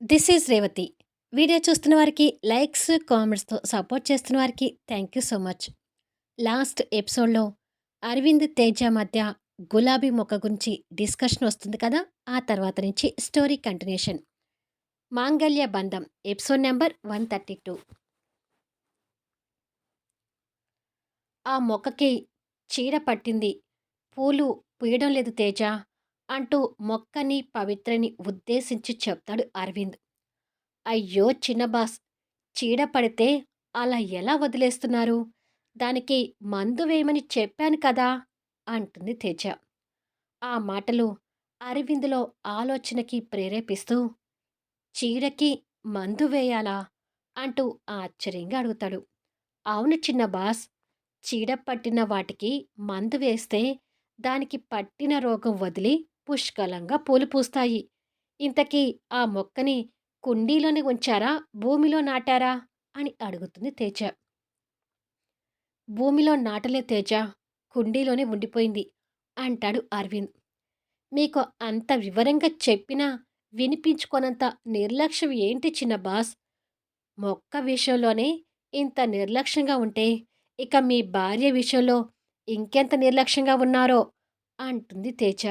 This is Revathi. Video చూస్తున్న వారికి likes, కామెంట్స్‌తో support చేస్తున్న వారికి thank you so much. Last ఎపిసోడ్‌లో అరవింద్, తేజ మధ్య గులాబీ మొక్క గురించి డిస్కషన్ వస్తుంది కదా! ఆ తర్వాత నుంచి story continuation. Mangalya Bandham episode number 132. ఆ మొక్కకి చీడ పట్టింది. పూలు పూయడం లేదు తేజ అంటూ మొక్కని, పవిత్రని ఉద్దేశించి చెప్తాడు అరవింద్. అయ్యో చిన్న బాస్! చీడ పడితే అలా ఎలా వదిలేస్తున్నారు? దానికి మందు వేయమని చెప్పాను కదా! అంటుంది తేజ. ఆ మాటలు అరవింద్‌లో ఆలోచనకి ప్రేరేపిస్తూ చీడకి మందు వేయాలా? అంటూ ఆశ్చర్యంగా అడుగుతాడు. అవును చిన్న బాస్. చీడ పట్టిన వాటికి మందు వేస్తే దానికి పట్టిన రోగం వదిలి పుష్కలంగా పూలు పూస్తాయి. ఇంతకీ ఆ మొక్కని కుండీలోనే ఉంచారా? భూమిలో నాటారా? అని అడుగుతుంది తేజ. భూమిలో నాటలే తేజ. కుండీలోనే ఉండిపోయింది అంటాడు అరవింద్. మీకు అంత వివరంగా చెప్పినా వినిపించుకోనంత నిర్లక్ష్యం ఏంటి చిన్న బాస్? మొక్క విషయంలోనే ఇంత నిర్లక్ష్యంగా ఉంటే ఇక మీ భార్య విషయంలో ఇంకెంత నిర్లక్ష్యంగా ఉన్నారో అంటుంది తేజ.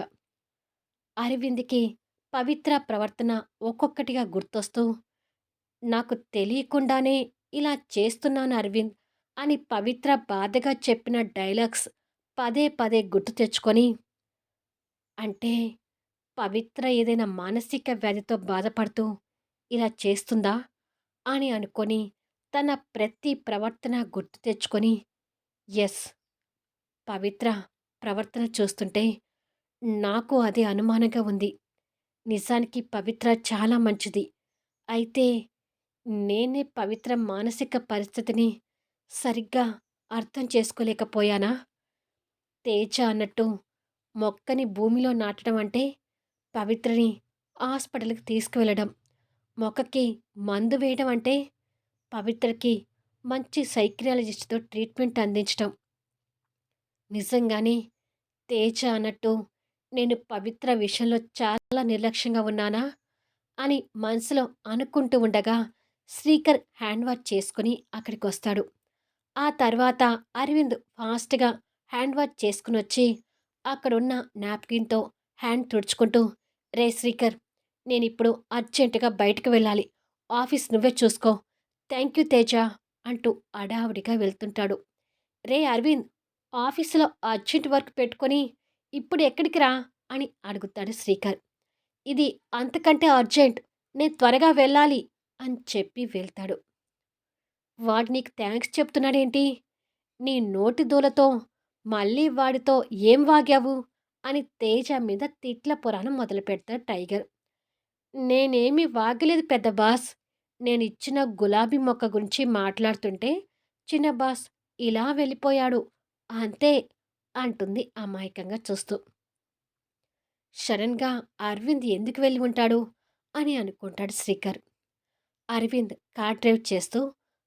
అరవింద్‌కి పవిత్ర ప్రవర్తన ఒక్కొక్కటిగా గుర్తొస్తూ నాకు తెలియకుండానే ఇలా చేస్తున్నాను అరవింద్ అని పవిత్ర బాధగా చెప్పిన డైలాగ్స్ పదే పదే గుర్తు తెచ్చుకొని అంటే పవిత్ర ఏదైనా మానసిక వ్యాధితో బాధపడుతూ ఇలా చేస్తుందా? అని అనుకొని తన ప్రతి ప్రవర్తన గుర్తు తెచ్చుకొని ఎస్ పవిత్ర ప్రవర్తన చూస్తుంటే నాకు అదే అనుమానంగా ఉంది. నిజానికి పవిత్ర చాలా మంచిది. అయితే నేనే పవిత్ర మానసిక పరిస్థితిని సరిగ్గా అర్థం చేసుకోలేకపోయానా? తేజ అన్నట్టు మొక్కని భూమిలో నాటడం అంటే పవిత్రని హాస్పిటల్కి తీసుకువెళ్ళడం. మొక్కకి మందు వేయడం అంటే పవిత్రకి మంచి సైక్రియాలజిస్ట్తో ట్రీట్మెంట్ అందించడం. నిజంగానే తేజ అన్నట్టు నేను పవిత్ర విషయంలో చాలా నిర్లక్ష్యంగా ఉన్నానా? అని మనసులో అనుకుంటూ ఉండగా శ్రీకర్ హ్యాండ్ వాష్ చేసుకుని అక్కడికి వస్తాడు. ఆ తర్వాత అరవింద్ ఫాస్ట్గా హ్యాండ్ వాష్ చేసుకుని వచ్చి అక్కడున్న నాప్కిన్తో హ్యాండ్ తుడుచుకుంటూ రే శ్రీకర్ నేను ఇప్పుడు అర్జెంటుగా బయటకు వెళ్ళాలి. ఆఫీస్ నువ్వే చూసుకో. థ్యాంక్ యూ తేజ అంటూ అడావుడిగా వెళ్తుంటాడు. రే అరవింద్ ఆఫీసులో అర్జెంట్ వర్క్ పెట్టుకొని ఇప్పుడు ఎక్కడికి రా? అని అడుగుతాడు శ్రీకర్. ఇది అంతకంటే అర్జెంట్. నేను త్వరగా వెళ్ళాలి అని చెప్పి వెళ్తాడు. వాడు నీకు థ్యాంక్స్ చెప్తున్నాడేంటి? నీ నోటి దూలతో మళ్ళీ వాడితో ఏం వాగావు? అని తేజ మీద తిట్ల పురాణం మొదలు పెడతాడు టైగర్. నేనేమి వాగలేదు పెద్ద బాస్. నేను ఇచ్చిన గులాబీ మొక్క గురించి మాట్లాడుతుంటే చిన్న బాస్ ఇలా వెళ్ళిపోయాడు. అంతే. అంటుంది అమాయకంగా చూస్తూ. శరణ్గా అరవింద్ ఎందుకు వెళ్ళి ఉంటాడు? అని అనుకుంటాడు శ్రీకర్. అరవింద్ కార్ డ్రైవ్ చేస్తూ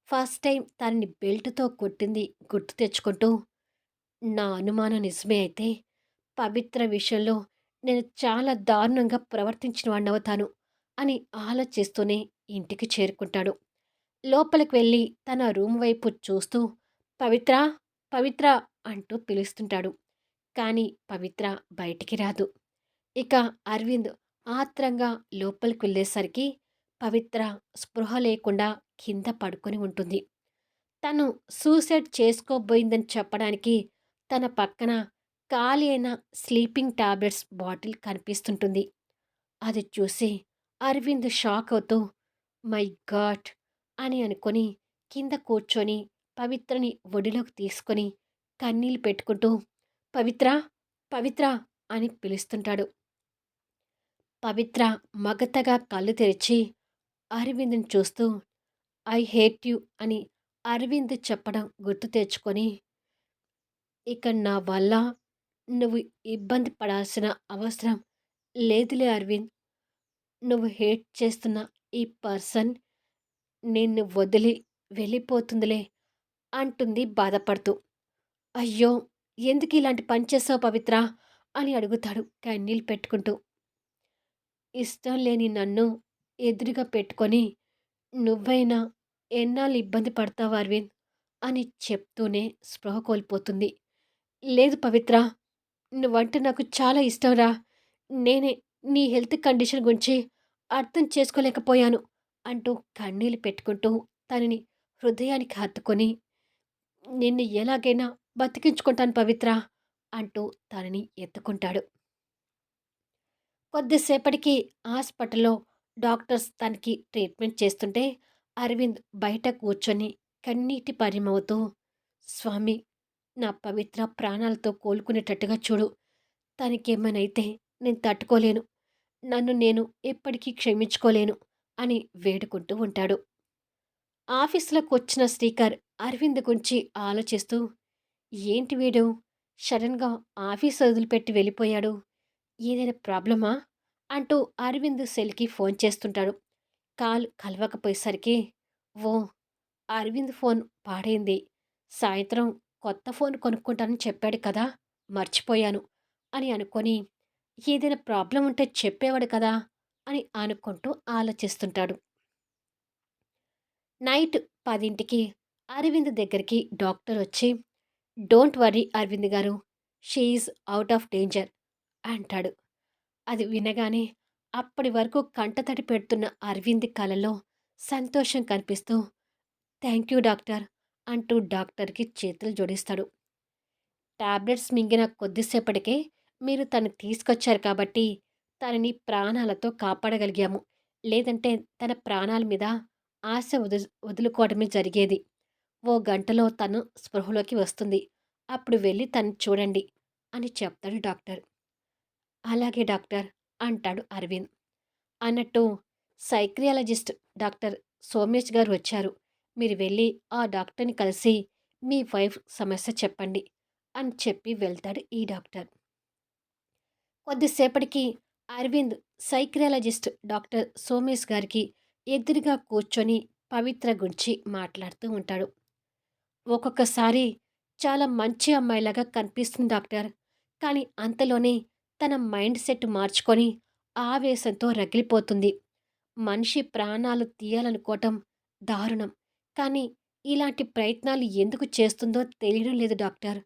ఫస్ట్ టైం తనని బెల్ట్తో కొట్టింది గుర్తు తెచ్చుకుంటూ నా అనుమానం నిజమే అయితే పవిత్ర విషయంలో నేను చాలా దారుణంగా ప్రవర్తించిన వాడినవుతాను అని ఆలోచిస్తూనే ఇంటికి చేరుకుంటాడు. లోపలికి వెళ్ళి తన రూమ్ వైపు చూస్తూ పవిత్ర పవిత్ర అంటూ పిలుస్తుంటాడు. కానీ పవిత్ర బయటికి రాదు. ఇక అరవింద్ ఆత్రంగా లోపలికి వెళ్ళేసరికి పవిత్ర స్పృహ లేకుండా కింద పడుకొని ఉంటుంది. తను సూసైడ్ చేసుకోబోయిందని చెప్పడానికి తన పక్కన ఖాళీ అయిన స్లీపింగ్ టాబ్లెట్స్ బాటిల్ కనిపిస్తుంటుంది. అది చూసి అరవింద్ షాక్ అవుతూ మై గాడ్ అని అనుకొని కింద కూర్చొని పవిత్రని ఒడిలోకి తీసుకొని కన్నీళ్ళు పెట్టుకుంటూ పవిత్ర పవిత్ర అని పిలుస్తుంటాడు. పవిత్ర మగతగా కళ్ళు తెరిచి అరవింద్ని చూస్తూ ఐ హేట్ యు అని అరవింద్ చెప్పడం గుర్తు తెచ్చుకొని ఇక నా వల్ల నువ్వు ఇబ్బంది పడాల్సిన అవసరం లేదులే అరవింద్. నువ్వు హేట్ చేస్తున్న ఈ పర్సన్ నిన్ను వదిలి వెళ్ళిపోతుందిలే అంటుంది బాధపడుతూ. అయ్యో! ఎందుకు ఇలాంటి పని చేసావు పవిత్ర? అని అడుగుతాడు కన్నీళ్ళు పెట్టుకుంటూ. ఇష్టం లేని నన్ను ఎదురుగా పెట్టుకొని నువ్వైనా ఎన్నాళ్ళు ఇబ్బంది పడతావు అరవింద్? అని చెప్తూనే స్పృహ కోల్పోతుంది. లేదు పవిత్ర నువ్వంటే నాకు చాలా ఇష్టంరా నేనే నీ హెల్త్ కండిషన్ గురించి అర్థం చేసుకోలేకపోయాను అంటూ కన్నీళ్ళు పెట్టుకుంటూ తనని హృదయానికి హత్తుకొని నిన్ను ఎలాగైనా బతికించుకుంటాను పవిత్ర అంటూ తనని ఎత్తుకుంటాడు. కొద్దిసేపటికి హాస్పిటల్లో డాక్టర్స్ తనకి ట్రీట్మెంట్ చేస్తుంటే అరవింద్ బయట కూర్చొని కన్నీటి పరిమవుతూ స్వామి నా పవిత్ర ప్రాణాలతో కోలుకునేటట్టుగా చూడు. తనకేమైనైతే నేను తట్టుకోలేను. నన్ను నేను ఎప్పటికీ క్షమించుకోలేను అని వేడుకుంటూ ఉంటాడు. ఆఫీసులోకి వచ్చిన శ్రీకర్ అరవింద్ గురించి ఆలోచిస్తూ ఏంటి వీడు? సడన్గా ఆఫీస్ వదిలిపెట్టి వెళ్ళిపోయాడు. ఏదైనా ప్రాబ్లమా? అంటూ అరవింద్ సెల్కి ఫోన్ చేస్తుంటాడు. కాల్ కలవకపోయేసరికి ఓ అరవింద్ ఫోన్ పాడైంది. సాయంత్రం కొత్త ఫోన్ కొనుక్కుంటానని చెప్పాడు కదా మర్చిపోయాను అని అనుకొని ఏదైనా ప్రాబ్లం ఉంటే చెప్పేవాడు కదా అని అనుకుంటూ ఆలోచిస్తుంటాడు. నైట్ పదింటికి అరవింద్ దగ్గరికి డాక్టర్ వచ్చి డోంట్ వరీ అరవింద్ గారు షీఈ్ అవుట్ ఆఫ్ డేంజర్ అంటాడు. అది వినగానే అప్పటి వరకు కంటతడి పెడుతున్న అరవింద్ కలలో సంతోషం కనిపిస్తూ థ్యాంక్ యూ డాక్టర్ అంటూ డాక్టర్కి చేతులు జోడిస్తాడు. టాబ్లెట్స్ మింగిన కొద్దిసేపటికే మీరు తను తీసుకొచ్చారు కాబట్టి తనని ప్రాణాలతో కాపాడగలిగాము. లేదంటే తన ప్రాణాల మీద ఆశ వదు వదులుకోవడమే జరిగేది. ఓ గంటలో తను స్పృహలోకి వస్తుంది. అప్పుడు వెళ్ళి తను చూడండి అని చెప్తాడు డాక్టర్. అలాగే డాక్టర్ అంటాడు అరవింద్. అన్నట్టు సైక్రియాలజిస్ట్ డాక్టర్ సోమేష్ గారు వచ్చారు. మీరు వెళ్ళి ఆ డాక్టర్ని కలిసి మీ వైఫ్ సమస్య చెప్పండి అని చెప్పి వెళ్తాడు ఈ డాక్టర్. కొద్దిసేపటికి అరవింద్ సైక్రియాలజిస్ట్ డాక్టర్ సోమేష్ గారికి ఎదురుగా కూర్చొని పవిత్ర గురించి మాట్లాడుతూ ఉంటాడు. ఒక్కొక్కసారి చాలా మంచి అమ్మాయిలాగా కనిపిస్తుంది డాక్టర్. కానీ అంతలోనే తన మైండ్ సెట్ మార్చుకొని ఆవేశంతో రగిలిపోతుంది. మనిషి ప్రాణాలు తీయాలనుకోవటం దారుణం. కానీ ఇలాంటి ప్రయత్నాలు ఎందుకు చేస్తుందో తెలియడం లేదు డాక్టర్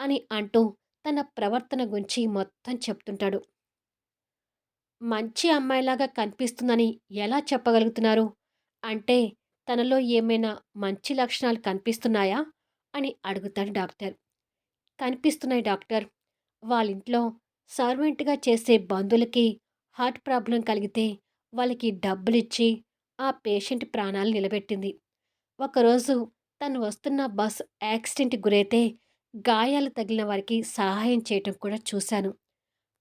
అని అంటూ తన ప్రవర్తన గురించి మొత్తం చెప్తుంటాడు. మంచి అమ్మాయిలాగా కనిపిస్తుందని ఎలా చెప్పగలుగుతున్నారు? అంటే తనలో ఏమైనా మంచి లక్షణాలు కనిపిస్తున్నాయా? అని అడుగుతాడు డాక్టర్. కనిపిస్తున్నాయి డాక్టర్. వాళ్ళింట్లో సర్వెంట్గా చేసే బంధువులకి హార్ట్ ప్రాబ్లం కలిగితే వాళ్ళకి డబ్బులు ఇచ్చి ఆ పేషెంట్ ప్రాణాలు నిలబెట్టింది. ఒకరోజు తను వస్తున్న బస్ యాక్సిడెంట్ గురైతే గాయాలు తగిలిన వారికి సహాయం చేయటం కూడా చూశాను.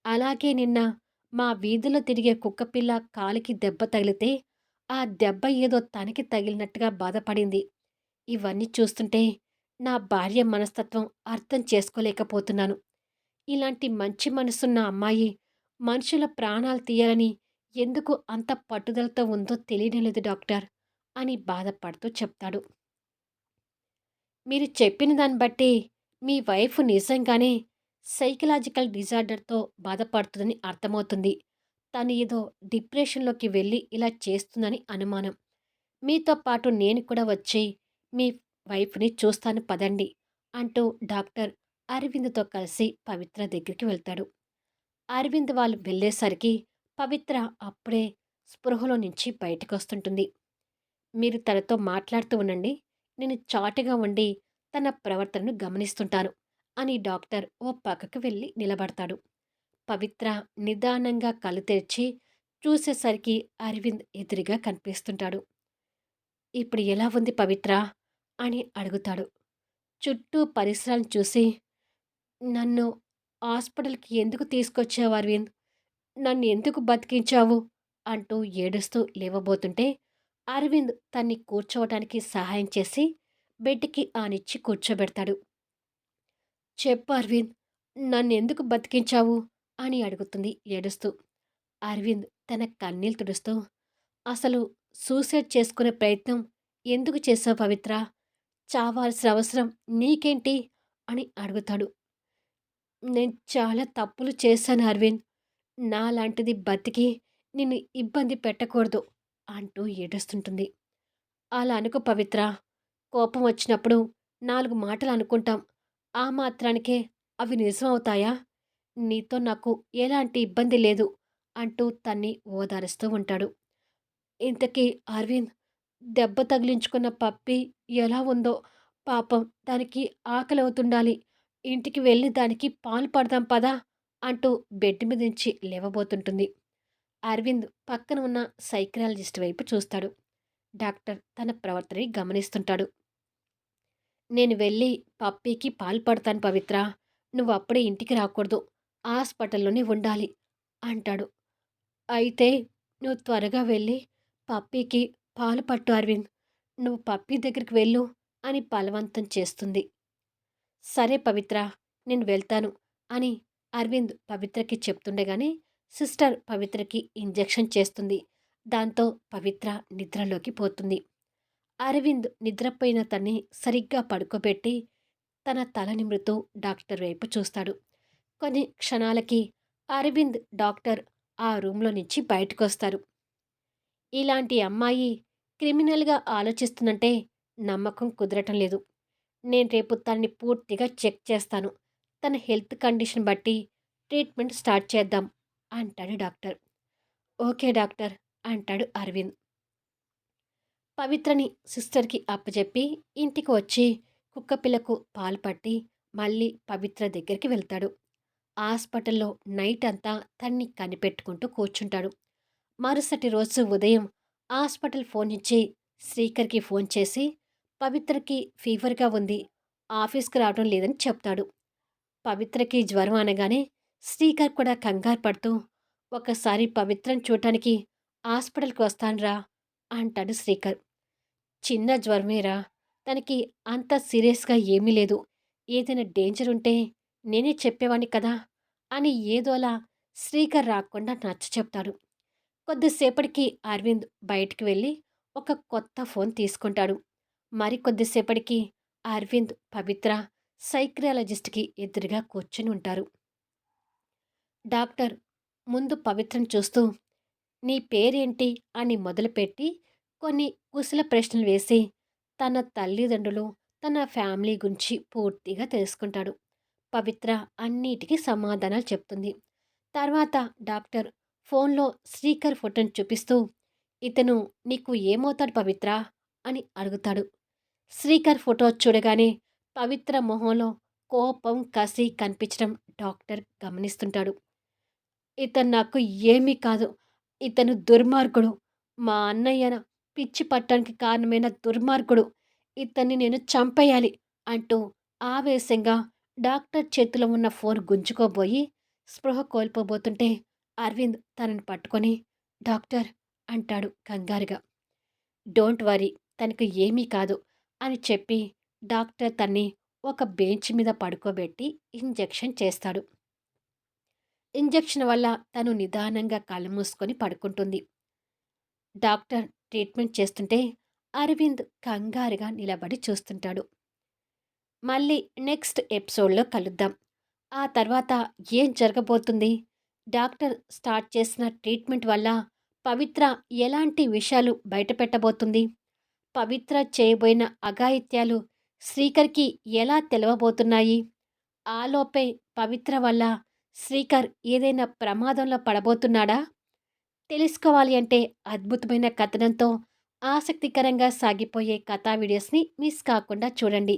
అలాగే నిన్న మా వీధిలో తిరిగే కుక్కపిల్ల కాలికి దెబ్బ తగిలితే ఆ దెబ్బ ఏదో తనకి తగిలినట్టుగా బాధపడింది. ఇవన్నీ చూస్తుంటే నా భార్య మనస్తత్వం అర్థం చేసుకోలేకపోతున్నాను. ఇలాంటి మంచి మనసున్న అమ్మాయి మనుషుల ప్రాణాలు తీయాలని ఎందుకు అంత పట్టుదలతో ఉందో తెలియలేదు డాక్టర్ అని బాధపడుతూ చెప్తాడు. మీరు చెప్పిన దాన్ని బట్టి మీ వైఫ్ నిజంగానే సైకలాజికల్ డిజార్డర్తో బాధపడుతుందని అర్థమవుతుంది. తను ఏదో డిప్రెషన్లోకి వెళ్ళి ఇలా చేస్తుందని అనుమానం. మీతో పాటు నేను కూడా వచ్చి మీ వైఫ్ని చూస్తాను పదండి అంటూ డాక్టర్ అరవింద్తో కలిసి పవిత్ర దగ్గరికి వెళ్తాడు. అరవింద్ వాళ్ళు వెళ్ళేసరికి పవిత్ర అప్పుడే స్పృహలో నుంచి బయటకు వస్తుంటుంది మీరు తనతో మాట్లాడుతూ ఉండండి. నేను చాటుగా ఉండి తన ప్రవర్తనను గమనిస్తుంటాను అని డాక్టర్ ఓ పక్కకు వెళ్ళి నిలబడతాడు. పవిత్ర నిదానంగా కళ్ళు తెరిచి చూసేసరికి అరవింద్ ఎదురుగా కనిపిస్తుంటాడు. ఇప్పుడు ఎలా ఉంది పవిత్ర అని అడుగుతాడు. చుట్టూ పరిసరాలను చూసి నన్ను హాస్పిటల్కి ఎందుకు తీసుకొచ్చావు అరవింద్? నన్ను ఎందుకు బతికించావు అంటూ ఏడుస్తూ లేవబోతుంటే అరవింద్ తన్ని కూర్చోవటానికి సహాయం చేసి బెడ్కి ఆనిచ్చి కూర్చోబెడతాడు. చెప్పు అరవింద్ నన్ను ఎందుకు బతికించావు? అని అడుగుతుంది ఏడుస్తూ అరవింద్ తన కన్నీళ్ళు తుడుస్తూ అసలు సూసైడ్ చేసుకునే ప్రయత్నం ఎందుకు చేసావు పవిత్ర చావాల్సిన అవసరం నీకేంటి అని అడుగుతాడు నేను చాలా తప్పులు చేశాను అరవింద్ నాలాంటిది బతికి నిన్ను ఇబ్బంది పెట్టకూడదు అంటూ ఏడుస్తుంటుంది. అలా అనుకో పవిత్ర. కోపం వచ్చినప్పుడు నాలుగు మాటలు అనుకుంటాం. ఆ మాత్రానికే అవి నిజమవుతాయా? నీతో నాకు ఎలాంటి ఇబ్బంది లేదు అంటూ తన్ని ఓదారుస్తూ ఉంటాడు. ఇంతకీ అరవింద్ దెబ్బ తగిలించుకున్న పప్పి ఎలా ఉందో పాపం దానికి ఆకలి అవుతుండాలి ఇంటికి వెళ్ళి దానికి పాలు పడదాం పదా అంటూ బెడ్ మీద నుంచి లేవబోతుంటుంది. అరవింద్ పక్కన ఉన్న సైక్రాలజిస్ట్ వైపు చూస్తాడు. డాక్టర్ తన ప్రవర్తనని గమనిస్తుంటాడు. నేను వెళ్ళి పప్పీకి పాలు పడతాను పవిత్ర. నువ్వు అప్పుడే ఇంటికి రాకూడదు. హాస్పిటల్లోనే ఉండాలి అంటాడు. అయితే నువ్వు త్వరగా వెళ్ళి పప్పీకి పాలు పట్టు అరవింద్. నువ్వు పప్పీ దగ్గరికి వెళ్ళు అని బలవంతం చేస్తుంది. సరే పవిత్ర నేను వెళ్తాను అని అరవింద్ పవిత్రకి చెప్తుండగానే సిస్టర్ పవిత్రకి ఇంజెక్షన్ చేస్తుంది. దాంతో పవిత్ర నిద్రలోకి పోతుంది. అరవింద్ నిద్రపోయిన తన్ని సరిగ్గా పడుకోబెట్టి తన తల నిమురుతూ డాక్టర్ వైపు చూస్తాడు. కొన్ని క్షణాలకి అరవింద్ డాక్టర్ ఆ రూమ్లో నుంచి బయటకు వస్తారు ఇలాంటి అమ్మాయి క్రిమినల్గా ఆలోచిస్తుందంటే నమ్మకం కుదరటం లేదు. నేను రేపు తనని పూర్తిగా చెక్ చేస్తాను. తన హెల్త్ కండిషన్ బట్టి ట్రీట్మెంట్ స్టార్ట్ చేద్దాం అంటాడు డాక్టర్. ఓకే డాక్టర్ అంటాడు అరవింద్. పవిత్రని సిస్టర్కి అప్పచెప్పి ఇంటికి వచ్చి కుక్కపిల్లకు పాలు పట్టి మళ్ళీ పవిత్ర దగ్గరికి వెళ్తాడు. హాస్పిటల్లో నైట్ అంతా తన్ని కనిపెట్టుకుంటూ కూర్చుంటాడు. మరుసటి రోజు ఉదయం హాస్పిటల్ ఫోన్ ఇచ్చి శ్రీకర్కి ఫోన్ చేసి పవిత్రకి ఫీవర్గా ఉంది ఆఫీస్కి రావడం లేదని చెప్తాడు. పవిత్రకి జ్వరం అనగానే శ్రీకర్ కూడా కంగారు పడుతూ ఒకసారి పవిత్రను చూడటానికి హాస్పిటల్కి వస్తానురా అంటాడు శ్రీకర్. చిన్న జ్వరమేరా తనకి అంత సీరియస్గా ఏమీ లేదు. ఏదైనా డేంజర్ ఉంటే నేనే చెప్పేవాణ్ణి కదా అని ఏదోలా శ్రీకర్ రాకుండా నచ్చ చెప్తాడు. కొద్దిసేపటికి అరవింద్ బయటికి వెళ్ళి ఒక కొత్త ఫోన్ తీసుకుంటాడు. మరి కొద్దిసేపటికి అరవింద్ పవిత్ర సైక్రియాలజిస్ట్కి ఎదురుగా కూర్చొని ఉంటారు. డాక్టర్ ముందు పవిత్రను చూస్తూ నీ పేరేంటి? అని మొదలుపెట్టి కొన్ని కుశల ప్రశ్నలు వేసి తన తల్లిదండ్రులు తన ఫ్యామిలీ గురించి పూర్తిగా తెలుసుకుంటాడు. పవిత్ర అన్నిటికీ సమాధానాలు చెప్తుంది. తర్వాత డాక్టర్ ఫోన్లో శ్రీకర్ ఫోటోని చూపిస్తూ ఇతను నీకు ఏమవుతాడు పవిత్ర? అని అడుగుతాడు. శ్రీకర్ ఫోటో చూడగానే పవిత్ర మొహంలో కోపం కసి కనిపించడం డాక్టర్ గమనిస్తుంటాడు. ఇతను నాకు ఏమీ కాదు. ఇతను దుర్మార్గుడు. మా అన్నయ్యన పిచ్చి పట్టడానికి కారణమైన దుర్మార్గుడు. ఇతన్ని నేను చంపేయాలి అంటూ ఆవేశంగా డాక్టర్ చేతిలో ఉన్న ఫోన్ గుంజుకోబోయి స్పృహ కోల్పోబోతుంటే అరవింద్ తనని పట్టుకొని డాక్టర్ అంటాడు కంగారుగా. డోంట్ వరీ తనకు ఏమీ కాదు అని చెప్పి డాక్టర్ తన్ని ఒక బెంచ్ మీద పడుకోబెట్టి ఇంజెక్షన్ చేస్తాడు. ఇంజెక్షన్ వల్ల తను నిదానంగా కళ్ళు మూసుకొని పడుకుంటుంది. డాక్టర్ ట్రీట్మెంట్ చేస్తుంటే అరవింద్ కంగారుగా నిలబడి చూస్తుంటాడు. మళ్ళీ నెక్స్ట్ ఎపిసోడ్లో కలుద్దాం. ఆ తర్వాత ఏం జరగబోతుంది? డాక్టర్ స్టార్ట్ చేసిన ట్రీట్మెంట్ వల్ల పవిత్ర ఎలాంటి విషయాలు బయటపెట్టబోతుంది? పవిత్ర చేయబోయిన అఘాయిత్యాలు శ్రీకర్కి ఎలా తెలవబోతున్నాయి? ఆలోపే పవిత్ర వల్ల శ్రీకర్ ఏదైనా ప్రమాదంలో పడబోతున్నాడా? తెలుసుకోవాలి అంటే అద్భుతమైన కథనంతో ఆసక్తికరంగా సాగిపోయే కథా వీడియోస్ని మిస్ కాకుండా చూడండి.